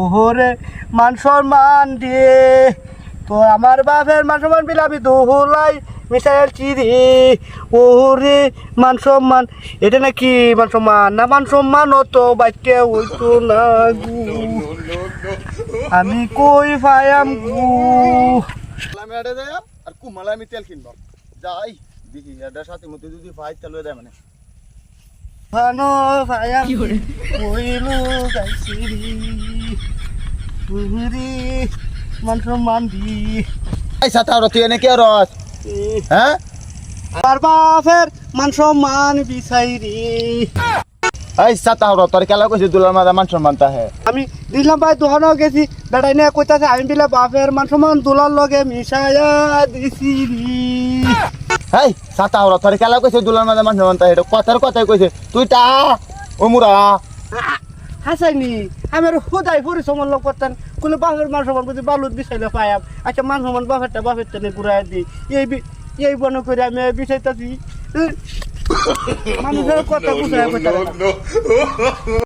ওহরে মান সম্মান দিয়ে। তো আমার বাপের মান সম্মান বিলাবি দোহলাই মিসাইল চিরি। ওহরে মান সম্মান, এটা নাকি মান সম্মান? না মান সম্মান তো বাইকে হইতো না গু। আমি কই পায়াম গু? আমি যাই আর কুমালে আমি তেল কিনবাম যাই, দেখি এটা সাথে মধ্যে যদি পাই তেল যায় মানে। ভানো পায়াম কইলু গাইছিরি ওহরে মান সম্মান দি এই সাথে আর তুই এনে কে রস হ্যাঁ? বাপের মান সম্মান বিচাইরি এই সাথে আর তোর কেলা কইছে দুলার মাদা মান সম্মান হে? আমি দিলাম ভাই দোকানও গেছি বেটাই নিয়ে কইতাছে আমি বিলে বাপের মান সম্মান দুলার লগে মিশাইয়া দিছি এই সাথে আর তোর কেলা কইছে দুলার মাদা মান সম্মান তা হে কথার কথাই কইছে তুই তা ও মুরা হাসাইনি আমি আর হুদাই পরিশ্রম লোক করতেন কোনো বাপের মান সম্মান বুঝি বালুত বিছাইলে পাইয়াম আচ্ছা মান সম্মান বাপেরটা বাপেরটা নিয়ে ঘুরাই দিই এই এই বন করে আমি বিষয়টাছি মানুষের কথা বুঝাই